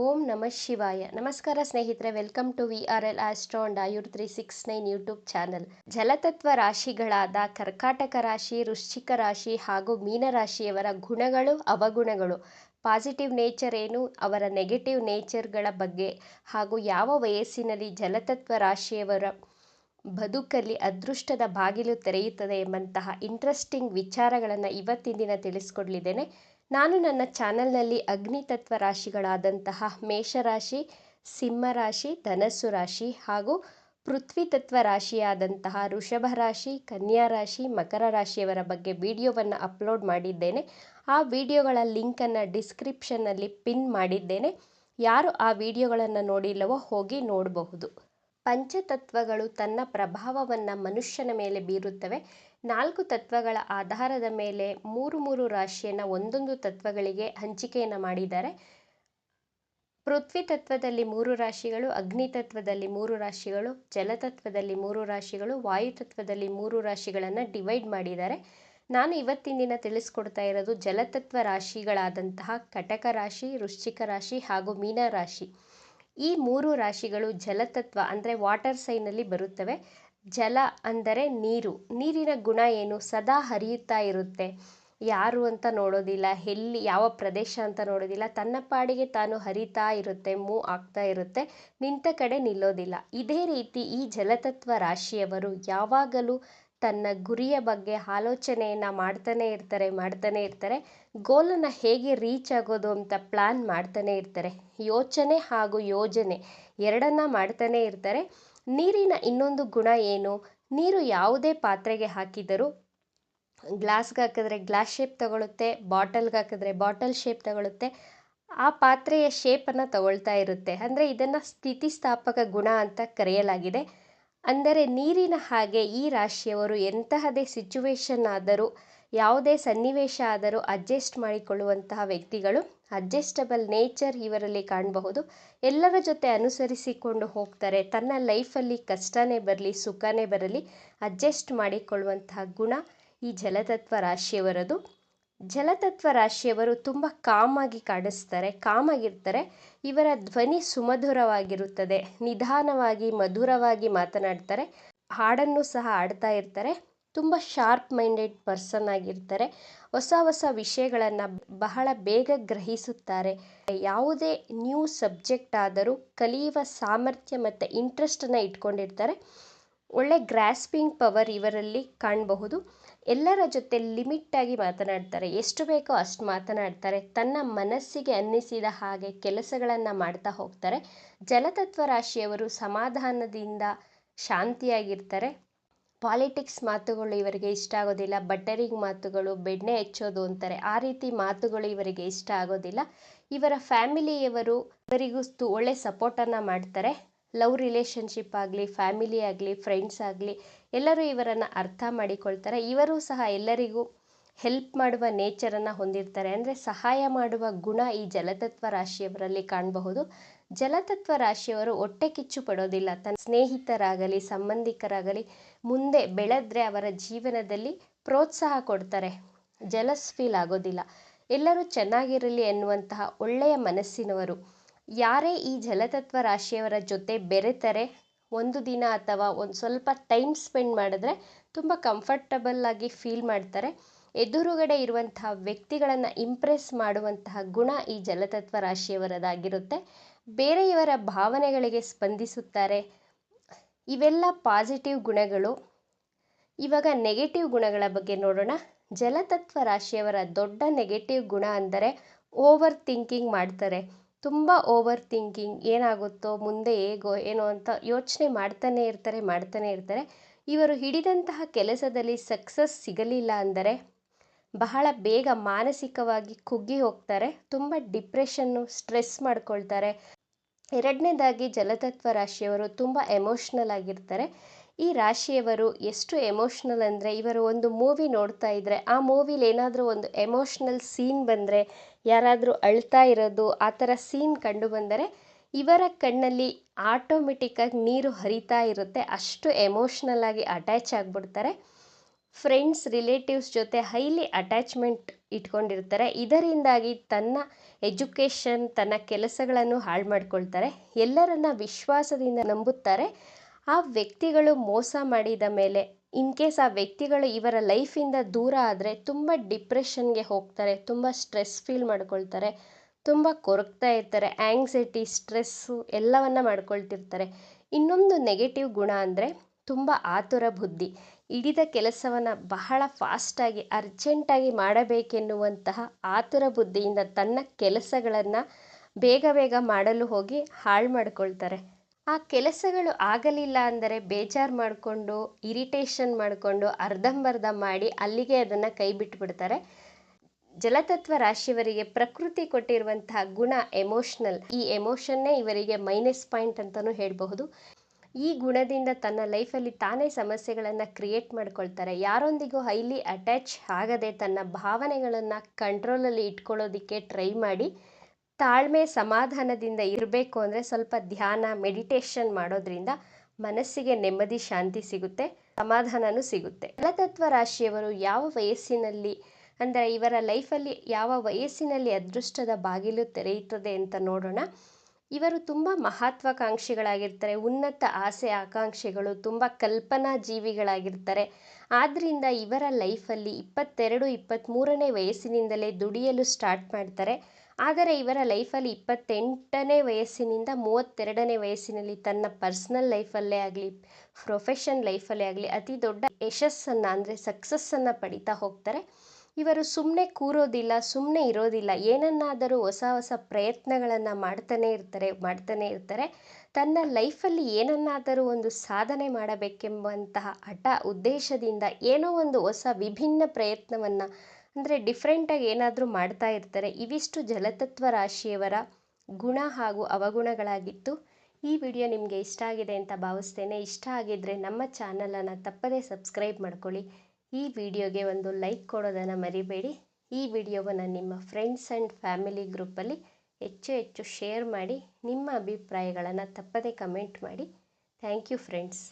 ನಮಃ ಶಿವಾಯ. ನಮಸ್ಕಾರ ಸ್ನೇಹಿತರೆ welcome to V R L astro and ayur three six nine YouTube channel ಜಲತತ್ವ ರಾಶಿಗಳಾದ ಕರ್ಕಾಟಕ ರಾಶಿ, ವೃಶ್ಚಿಕ ರಾಶಿ ಹಾಗೂ ಮೀನರಾಶಿಯವರ ಗುಣಗಳು, ಅವಗುಣಗಳು. ಪಾಸಿಟಿವ್ ನೇಚರ್ ಏನು, ಅವರ ನೆಗೆಟಿವ್ ನೇಚರ್ಗಳ ಬಗ್ಗೆ ಹಾಗೂ ಯಾವ ವಯಸ್ಸಿನಲ್ಲಿ ಜಲತತ್ವ ರಾಶಿಯವರ ಬದುಕಲ್ಲಿ ಅದೃಷ್ಟದ ಬಾಗಿಲು ತೆರೆಯುತ್ತದೆ ಎಂಬಂತಹ ಇಂಟ್ರೆಸ್ಟಿಂಗ್ ವಿಚಾರಗಳನ್ನು ಇವತ್ತಿನ ದಿನ ತಿಳಿಸ್ಕೊಡ್ಲಿದ್ದೇನೆ. ನಾನು ನನ್ನ ಚಾನಲ್ನಲ್ಲಿ ಅಗ್ನಿತತ್ವ ರಾಶಿಗಳಾದಂತಹ ಮೇಷರಾಶಿ, ಸಿಂಹರಾಶಿ, ಧನಸ್ಸು ರಾಶಿ ಹಾಗೂ ಪೃಥ್ವಿ ತತ್ವ ರಾಶಿಯಾದಂತಹ ವೃಷಭ ರಾಶಿ, ಕನ್ಯಾ ರಾಶಿ, ಮಕರ ರಾಶಿಯವರ ಬಗ್ಗೆ ವಿಡಿಯೋವನ್ನು ಅಪ್ಲೋಡ್ ಮಾಡಿದ್ದೇನೆ. ಆ ವಿಡಿಯೋಗಳ ಲಿಂಕನ್ನು ಡಿಸ್ಕ್ರಿಪ್ಷನ್ನಲ್ಲಿ ಪಿನ್ ಮಾಡಿದ್ದೇನೆ. ಯಾರು ಆ ವಿಡಿಯೋಗಳನ್ನು ನೋಡಿಲ್ಲವೋ ಹೋಗಿ ನೋಡಬಹುದು. ಪಂಚತತ್ವಗಳು ತನ್ನ ಪ್ರಭಾವವನ್ನು ಮನುಷ್ಯನ ಮೇಲೆ ಬೀರುತ್ತವೆ. ನಾಲ್ಕು ತತ್ವಗಳ ಆಧಾರದ ಮೇಲೆ ಮೂರು ಮೂರು ರಾಶಿಯನ್ನು ಒಂದೊಂದು ತತ್ವಗಳಿಗೆ ಹಂಚಿಕೆಯನ್ನು ಮಾಡಿದ್ದಾರೆ. ಪೃಥ್ವಿ ತತ್ವದಲ್ಲಿ ಮೂರು ರಾಶಿಗಳು, ಅಗ್ನಿ ತತ್ವದಲ್ಲಿ ಮೂರು ರಾಶಿಗಳು ಜಲತತ್ವದಲ್ಲಿ ಮೂರು ರಾಶಿಗಳು, ವಾಯು ತತ್ವದಲ್ಲಿ ಮೂರು ರಾಶಿಗಳನ್ನು ಡಿವೈಡ್ ಮಾಡಿದ್ದಾರೆ. ನಾನು ಇವತ್ತಿನ ದಿನ ತಿಳಿಸ್ಕೊಡ್ತಾ ಇರೋದು ಜಲತತ್ವ ರಾಶಿಗಳಾದಂತಹ ಕಟಕ ರಾಶಿ, ವೃಶ್ಚಿಕ ರಾಶಿ ಹಾಗೂ ಮೀನ ರಾಶಿ. ಈ ಮೂರು ರಾಶಿಗಳು ಜಲತತ್ವ ಅಂದರೆ ವಾಟರ್ ಸೈನಲ್ಲಿ ಬರುತ್ತವೆ. ಜಲ ಅಂದರೆ ನೀರು. ನೀರಿನ ಗುಣ ಏನು? ಸದಾ ಹರಿಯುತ್ತಾ ಇರುತ್ತೆ. ಯಾರು ಅಂತ ನೋಡೋದಿಲ್ಲ, ಎಲ್ಲಿ, ಯಾವ ಪ್ರದೇಶ ಅಂತ ನೋಡೋದಿಲ್ಲ. ತನ್ನ ಪಾಡಿಗೆ ತಾನು ಹರಿತಾ ಇರುತ್ತೆ ಮೂವ್ ಆಗ್ತಾ ಇರುತ್ತೆ. ನಿಂತ ಕಡೆ ನಿಲ್ಲೋದಿಲ್ಲ. ಇದೇ ರೀತಿ ಈ ಜಲತತ್ವ ರಾಶಿಯವರು ಯಾವಾಗಲೂ ತನ್ನ ಗುರಿಯ ಬಗ್ಗೆ ಆಲೋಚನೆಯನ್ನು ಮಾಡ್ತಾನೆ ಇರ್ತಾರೆ ಮಾಡ್ತಾನೆ ಇರ್ತಾರೆ. ಗೋಲನ್ನು ಹೇಗೆ ರೀಚ್ ಆಗೋದು ಅಂತ ಪ್ಲ್ಯಾನ್ ಮಾಡ್ತಾನೆ ಇರ್ತಾರೆ. ಯೋಚನೆ ಹಾಗೂ ಯೋಜನೆ ಎರಡನ್ನ ಮಾಡ್ತಾನೆ ಇರ್ತಾರೆ. ನೀರಿನ ಇನ್ನೊಂದು ಗುಣ ಏನು? ನೀರು ಯಾವುದೇ ಪಾತ್ರೆಗೆ ಹಾಕಿದರೂ ಗ್ಲಾಸ್ಗೆ ಹಾಕಿದ್ರೆ ಗ್ಲಾಸ್ ಶೇಪ್ ತಗೊಳುತ್ತೆ ಬಾಟಲ್ಗೆ ಹಾಕಿದ್ರೆ ಬಾಟಲ್ ಶೇಪ್ ತಗೊಳುತ್ತೆ ಆ ಪಾತ್ರೆಯ ಶೇಪನ್ನು ತಗೊಳ್ತಾ ಇರುತ್ತೆ. ಅಂದರೆ ಇದನ್ನು ಸ್ಥಿತಿಸ್ಥಾಪಕ ಗುಣ ಅಂತ ಕರೆಯಲಾಗಿದೆ. ಅಂದರೆ ನೀರಿನ ಹಾಗೆ ಈ ರಾಶಿಯವರು ಎಂತಹದೇ ಸಿಚುವೇಶನ್ ಆದರೂ, ಯಾವುದೇ ಸನ್ನಿವೇಶ ಆದರೂ ಅಡ್ಜಸ್ಟ್ ಮಾಡಿಕೊಳ್ಳುವಂತಹ ವ್ಯಕ್ತಿಗಳು ಅಡ್ಜಸ್ಟಬಲ್ ನೇಚರ್ ಇವರಲ್ಲಿ ಕಾಣಬಹುದು. ಎಲ್ಲರ ಜೊತೆ ಅನುಸರಿಸಿಕೊಂಡು ಹೋಗ್ತಾರೆ. ತನ್ನ ಲೈಫಲ್ಲಿ ಕಷ್ಟನೇ ಬರಲಿ, ಸುಖನೇ ಬರಲಿ ಅಡ್ಜಸ್ಟ್ ಮಾಡಿಕೊಳ್ಳುವಂತಹ ಗುಣ ಈ ಜಲತತ್ವ ರಾಶಿಯವರದು. ಜಲತತ್ವ ರಾಶಿಯವರು ತುಂಬ ಕಾಮಾಗಿ ಕಾಣಿಸ್ತಾರೆ, ಕಾಮಾಗಿರ್ತಾರೆ. ಇವರ ಧ್ವನಿ ಸುಮಧುರವಾಗಿರುತ್ತದೆ, ನಿಧಾನವಾಗಿ, ಮಧುರವಾಗಿ ಮಾತನಾಡ್ತಾರೆ. ಹಾಡನ್ನು ಸಹ ಹಾಡ್ತಾ ಇರ್ತಾರೆ. ತುಂಬ ಶಾರ್ಪ್ ಮೈಂಡೆಡ್ ಪರ್ಸನ್ ಆಗಿರ್ತಾರೆ. ಹೊಸ ಹೊಸ ವಿಷಯಗಳನ್ನು ಬಹಳ ಬೇಗ ಗ್ರಹಿಸುತ್ತಾರೆ. ಯಾವುದೇ ನ್ಯೂ ಸಬ್ಜೆಕ್ಟ್ ಆದರೂ ಕಲಿಯುವ ಸಾಮರ್ಥ್ಯ ಮತ್ತು ಇಂಟ್ರೆಸ್ಟನ್ನು ಇಟ್ಕೊಂಡಿರ್ತಾರೆ. ಒಳ್ಳೆ ಗ್ರಾಸ್ಪಿಂಗ್ ಪವರ್ ಇವರಲ್ಲಿ ಕಾಣಬಹುದು. ಎಲ್ಲರ ಜೊತೆ ಲಿಮಿಟ್ಟಾಗಿ ಮಾತನಾಡ್ತಾರೆ. ಎಷ್ಟು ಬೇಕೋ ಅಷ್ಟು ಮಾತನಾಡ್ತಾರೆ. ತನ್ನ ಮನಸ್ಸಿಗೆ ಅನ್ನಿಸಿದ ಹಾಗೆ ಕೆಲಸಗಳನ್ನು ಮಾಡ್ತಾ ಹೋಗ್ತಾರೆ. ಜಲತತ್ವ ರಾಶಿಯವರು ಸಮಾಧಾನದಿಂದ ಶಾಂತಿಯಾಗಿರ್ತಾರೆ. ಪಾಲಿಟಿಕ್ಸ್ ಮಾತುಗಳು ಇವರಿಗೆ ಇಷ್ಟ ಆಗೋದಿಲ್ಲ ಬಟರಿಂಗ್ ಮಾತುಗಳು, ಬೆಣ್ಣೆ ಹೆಚ್ಚೋದು ಅಂತಾರೆ. ಆ ರೀತಿ ಮಾತುಗಳು ಇವರಿಗೆ ಇಷ್ಟ ಆಗೋದಿಲ್ಲ. ಇವರ ಫ್ಯಾಮಿಲಿಯವರು ಇವರಿಗೂ ಒಳ್ಳೆ ಸಪೋರ್ಟನ್ನು ಮಾಡ್ತಾರೆ. ಲವ್ ರಿಲೇಷನ್ಶಿಪ್ ಆಗಲಿ, ಫ್ಯಾಮಿಲಿ ಆಗಲಿ, ಫ್ರೆಂಡ್ಸ್ ಆಗಲಿ, ಎಲ್ಲರೂ ಇವರನ್ನು ಅರ್ಥ ಮಾಡಿಕೊಳ್ತಾರೆ. ಇವರು ಸಹ ಎಲ್ಲರಿಗೂ ಹೆಲ್ಪ್ ಮಾಡುವ ನೇಚರನ್ನು ಹೊಂದಿರ್ತಾರೆ. ಅಂದರೆ ಸಹಾಯ ಮಾಡುವ ಗುಣ ಈ ಜಲತತ್ವ ರಾಶಿಯವರಲ್ಲಿ ಕಾಣಬಹುದು. ಜಲತತ್ವ ರಾಶಿಯವರು ಹೊಟ್ಟೆ ಕಿಚ್ಚು ಪಡೋದಿಲ್ಲ. ತನ್ನ ಸ್ನೇಹಿತರಾಗಲಿ, ಸಂಬಂಧಿಕರಾಗಲಿ ಮುಂದೆ ಬೆಳೆದ್ರೆ ಅವರ ಜೀವನದಲ್ಲಿ ಪ್ರೋತ್ಸಾಹ ಕೊಡ್ತಾರೆ. ಜಲಸ್ ಫೀಲ್ ಆಗೋದಿಲ್ಲ. ಎಲ್ಲರೂ ಚೆನ್ನಾಗಿರಲಿ ಎನ್ನುವಂತಹ ಒಳ್ಳೆಯ ಮನಸ್ಸಿನವರು. ಯಾರೇ ಈ ಜಲತತ್ವ ರಾಶಿಯವರ ಜೊತೆ ಬೆರೆತರೆ, ಒಂದು ದಿನ ಅಥವಾ ಒಂದು ಸ್ವಲ್ಪ ಟೈಮ್ ಸ್ಪೆಂಡ್ ಮಾಡಿದ್ರೆ ತುಂಬ ಕಂಫರ್ಟಬಲ್ ಆಗಿ ಫೀಲ್ ಮಾಡ್ತಾರೆ. ಎದುರುಗಡೆ ಇರುವಂತಹ ವ್ಯಕ್ತಿಗಳನ್ನು ಇಂಪ್ರೆಸ್ ಮಾಡುವಂತಹ ಗುಣ ಈ ಜಲತತ್ವ ರಾಶಿಯವರದಾಗಿರುತ್ತೆ. ಬೇರೆಯವರ ಭಾವನೆಗಳಿಗೆ ಸ್ಪಂದಿಸುತ್ತಾರೆ. ಇವೆಲ್ಲ ಪಾಸಿಟಿವ್ ಗುಣಗಳು. ಇವಾಗ ನೆಗೆಟಿವ್ ಗುಣಗಳ ಬಗ್ಗೆ ನೋಡೋಣ. ಜಲತತ್ವ ರಾಶಿಯವರ ದೊಡ್ಡ ನೆಗೆಟಿವ್ ಗುಣ ಅಂದರೆ ಓವರ್ ಥಿಂಕಿಂಗ್ ಮಾಡ್ತಾರೆ. ತುಂಬ ಓವರ್ ಥಿಂಕಿಂಗ್ ಏನಾಗುತ್ತೋ, ಮುಂದೆ ಹೇಗೋ, ಏನೋ ಅಂತ ಯೋಚನೆ ಮಾಡ್ತಾನೆ ಇರ್ತಾರೆ ಮಾಡ್ತಾನೆ ಇರ್ತಾರೆ. ಇವರು ಹಿಡಿದಂತಹ ಕೆಲಸದಲ್ಲಿ ಸಕ್ಸಸ್ ಸಿಗಲಿಲ್ಲ ಅಂದರೆ ಬಹಳ ಬೇಗ ಮಾನಸಿಕವಾಗಿ ಕುಗ್ಗಿ ಹೋಗ್ತಾರೆ, ತುಂಬ ಡಿಪ್ರೆಷನ್ನು ಸ್ಟ್ರೆಸ್ ಮಾಡ್ಕೊಳ್ತಾರೆ. ಎರಡನೇದಾಗಿ ಜಲತತ್ವ ರಾಶಿಯವರು ತುಂಬ ಎಮೋಷ್ನಲ್ ಆಗಿರ್ತಾರೆ. ಈ ರಾಶಿಯವರು ಎಷ್ಟು ಎಮೋಷ್ನಲ್ ಅಂದರೆ ಇವರು ಒಂದು ಮೂವಿ ನೋಡ್ತಾ ಇದ್ದರೆ ಆ ಮೂವಿಲಿ ಏನಾದರೂ ಒಂದು ಎಮೋಷ್ನಲ್ ಸೀನ್ ಬಂದರೆ, ಯಾರಾದರೂ ಅಳ್ತಾ ಇರೋದು, ಆ ಥರ ಸೀನ್ ಕಂಡು ಬಂದರೆ, ಇವರ ಕಣ್ಣಲ್ಲಿ ಆಟೋಮೆಟಿಕ್ಕಾಗಿ ನೀರು ಹರಿತಾ ಇರುತ್ತೆ, ಅಷ್ಟು ಎಮೋಷ್ನಲ್ ಆಗಿ ಅಟ್ಯಾಚ್ ಆಗಿಬಿಡ್ತಾರೆ. ಫ್ರೆಂಡ್ಸ್, ರಿಲೇಟಿವ್ಸ್ ಜೊತೆ ಹೈಲಿ ಅಟ್ಯಾಚ್ಮೆಂಟ್ ಇಟ್ಕೊಂಡಿರ್ತಾರೆ. ಇದರಿಂದಾಗಿ ತನ್ನ ಎಜುಕೇಷನ್, ತನ್ನ ಕೆಲಸಗಳನ್ನು ಹಾಳು ಮಾಡ್ಕೊಳ್ತಾರೆ. ಎಲ್ಲರನ್ನ ವಿಶ್ವಾಸದಿಂದ ನಂಬುತ್ತಾರೆ. ಆ ವ್ಯಕ್ತಿಗಳು ಮೋಸ ಮಾಡಿದ ಮೇಲೆ, ಇನ್ ಕೇಸ್ ಆ ವ್ಯಕ್ತಿಗಳು ಇವರ ಲೈಫಿಂದ ದೂರ ಆದರೆ ತುಂಬ ಡಿಪ್ರೆಷನ್ಗೆ ಹೋಗ್ತಾರೆ, ತುಂಬ ಸ್ಟ್ರೆಸ್ ಫೀಲ್ ಮಾಡ್ಕೊಳ್ತಾರೆ, ತುಂಬ ಕೊರಗ್ತಾ ಇರ್ತಾರೆ ಆ್ಯಂಗ್ಸೈಟಿ ಸ್ಟ್ರೆಸ್ಸು ಎಲ್ಲವನ್ನ ಮಾಡ್ಕೊಳ್ತಿರ್ತಾರೆ. ಇನ್ನೊಂದು ನೆಗೆಟಿವ್ ಗುಣ ಅಂದರೆ ತುಂಬ ಆತುರ ಬುದ್ಧಿ. ಹಿಡಿದ ಕೆಲಸವನ್ನು ಬಹಳ ಫಾಸ್ಟಾಗಿ, ಅರ್ಜೆಂಟಾಗಿ ಮಾಡಬೇಕೆನ್ನುವಂತಹ ಆತುರ ಬುದ್ಧಿಯಿಂದ ತನ್ನ ಕೆಲಸಗಳನ್ನು ಬೇಗ ಬೇಗ ಮಾಡಲು ಹೋಗಿ ಹಾಳು ಮಾಡ್ಕೊಳ್ತಾರೆ. ಆ ಕೆಲಸಗಳು ಆಗಲಿಲ್ಲ ಅಂದರೆ ಬೇಜಾರು ಮಾಡಿಕೊಂಡು, ಇರಿಟೇಷನ್ ಮಾಡಿಕೊಂಡು, ಅರ್ಧಂಬರ್ಧ ಮಾಡಿ ಅಲ್ಲಿಗೆ ಅದನ್ನು ಕೈ ಬಿಟ್ಬಿಡ್ತಾರೆ. ಜಲತತ್ವ ರಾಶಿಯವರಿಗೆ ಪ್ರಕೃತಿ ಕೊಟ್ಟಿರುವಂತಹ ಗುಣ ಎಮೋಷ್ನಲ್ ಈ ಎಮೋಷನ್ನೇ ಇವರಿಗೆ ಮೈನಸ್ ಪಾಯಿಂಟ್ ಅಂತಲೂ ಹೇಳಬಹುದು. ಈ ಗುಣದಿಂದ ತನ್ನ ಲೈಫಲ್ಲಿ ತಾನೇ ಸಮಸ್ಯೆಗಳನ್ನು ಕ್ರಿಯೇಟ್ ಮಾಡ್ಕೊಳ್ತಾರೆ. ಯಾರೊಂದಿಗೂ ಹೈಲಿ ಅಟ್ಯಾಚ್ ಆಗದೆ ತನ್ನ ಭಾವನೆಗಳನ್ನು ಕಂಟ್ರೋಲಲ್ಲಿ ಇಟ್ಕೊಳ್ಳೋದಕ್ಕೆ ಟ್ರೈ ಮಾಡಿ, ತಾಳ್ಮೆ ಸಮಾಧಾನದಿಂದ ಇರಬೇಕು ಅಂದರೆ ಸ್ವಲ್ಪ ಧ್ಯಾನ ಮೆಡಿಟೇಷನ್ ಮಾಡೋದ್ರಿಂದ ಮನಸ್ಸಿಗೆ ನೆಮ್ಮದಿ, ಶಾಂತಿ ಸಿಗುತ್ತೆ, ಸಮಾಧಾನನೂ ಸಿಗುತ್ತೆ. ಜಲತತ್ವ ರಾಶಿಯವರು ಯಾವ ವಯಸ್ಸಿನಲ್ಲಿ, ಅಂದರೆ ಇವರ ಲೈಫಲ್ಲಿ ಯಾವ ವಯಸ್ಸಿನಲ್ಲಿ ಅದೃಷ್ಟದ ಬಾಗಿಲು ತೆರೆಯುತ್ತದೆ ಅಂತ ನೋಡೋಣ. ಇವರು ತುಂಬ ಮಹತ್ವಾಕಾಂಕ್ಷಿಗಳಾಗಿರ್ತಾರೆ, ಉನ್ನತ ಆಸೆ ಆಕಾಂಕ್ಷೆಗಳು, ತುಂಬ ಕಲ್ಪನಾ ಜೀವಿಗಳಾಗಿರ್ತಾರೆ ಆದ್ದರಿಂದ ಇವರ ಲೈಫಲ್ಲಿ ಇಪ್ಪತ್ತೆರಡು ಇಪ್ಪತ್ತ್ಮೂರನೇ ವಯಸ್ಸಿನಿಂದಲೇ ದುಡಿಯಲು ಸ್ಟಾರ್ಟ್ ಮಾಡ್ತಾರೆ. ಆದರೆ ಇವರ ಲೈಫಲ್ಲಿ ಇಪ್ಪತ್ತೆಂಟನೇ ವಯಸ್ಸಿನಿಂದ ಮೂವತ್ತೆರಡನೇ ವಯಸ್ಸಿನಲ್ಲಿ ತನ್ನ ಪರ್ಸ್ನಲ್ ಲೈಫಲ್ಲೇ ಆಗಲಿ, ಪ್ರೊಫೆಷನ್ ಲೈಫಲ್ಲೇ ಆಗಲಿ ಅತಿ ದೊಡ್ಡ ಯಶಸ್ಸನ್ನು ಅಂದರೆ ಸಕ್ಸಸ್ಸನ್ನು ಪಡಿತಾ ಹೋಗ್ತಾರೆ. ಇವರು ಸುಮ್ಮನೆ ಕೂರೋದಿಲ್ಲ ಸುಮ್ಮನೆ ಇರೋದಿಲ್ಲ. ಏನನ್ನಾದರೂ ಹೊಸ ಹೊಸ ಪ್ರಯತ್ನಗಳನ್ನು ಮಾಡ್ತಾನೆ ಇರ್ತಾರೆ ಮಾಡ್ತಾನೆ ಇರ್ತಾರೆ. ತನ್ನ ಲೈಫಲ್ಲಿ ಏನನ್ನಾದರೂ ಒಂದು ಸಾಧನೆ ಮಾಡಬೇಕೆಂಬಂತಹ ಹಠ ಉದ್ದೇಶದಿಂದ ಏನೋ ಒಂದು ಹೊಸ ವಿಭಿನ್ನ ಪ್ರಯತ್ನವನ್ನು, ಅಂದರೆ ಡಿಫ್ರೆಂಟಾಗಿ ಏನಾದರೂ ಮಾಡ್ತಾ ಇರ್ತಾರೆ. ಇವಿಷ್ಟು ಜಲತತ್ವ ರಾಶಿಯವರ ಗುಣ ಹಾಗೂ ಅವಗುಣಗಳಾಗಿತ್ತು. ಈ ವಿಡಿಯೋ ನಿಮಗೆ ಇಷ್ಟ ಆಗಿದೆ ಅಂತ ಭಾವಿಸ್ತೇನೆ. ಇಷ್ಟ ಆಗಿದ್ದರೆ ನಮ್ಮ ಚಾನಲನ್ನು ತಪ್ಪದೇ ಸಬ್ಸ್ಕ್ರೈಬ್ ಮಾಡ್ಕೊಳ್ಳಿ. ಈ ವಿಡಿಯೋಗೆ ಒಂದು ಲೈಕ್ ಕೊಡೋದನ್ನು ಮರಿಬೇಡಿ. ಈ ವಿಡಿಯೋವನ್ನು ನಿಮ್ಮ ಫ್ರೆಂಡ್ಸ್ ಆ್ಯಂಡ್ ಫ್ಯಾಮಿಲಿ ಗ್ರೂಪಲ್ಲಿ ಹೆಚ್ಚು ಹೆಚ್ಚು ಶೇರ್ ಮಾಡಿ, ನಿಮ್ಮ ಅಭಿಪ್ರಾಯಗಳನ್ನು ತಪ್ಪದೇ ಕಮೆಂಟ್ ಮಾಡಿ. Thank you friends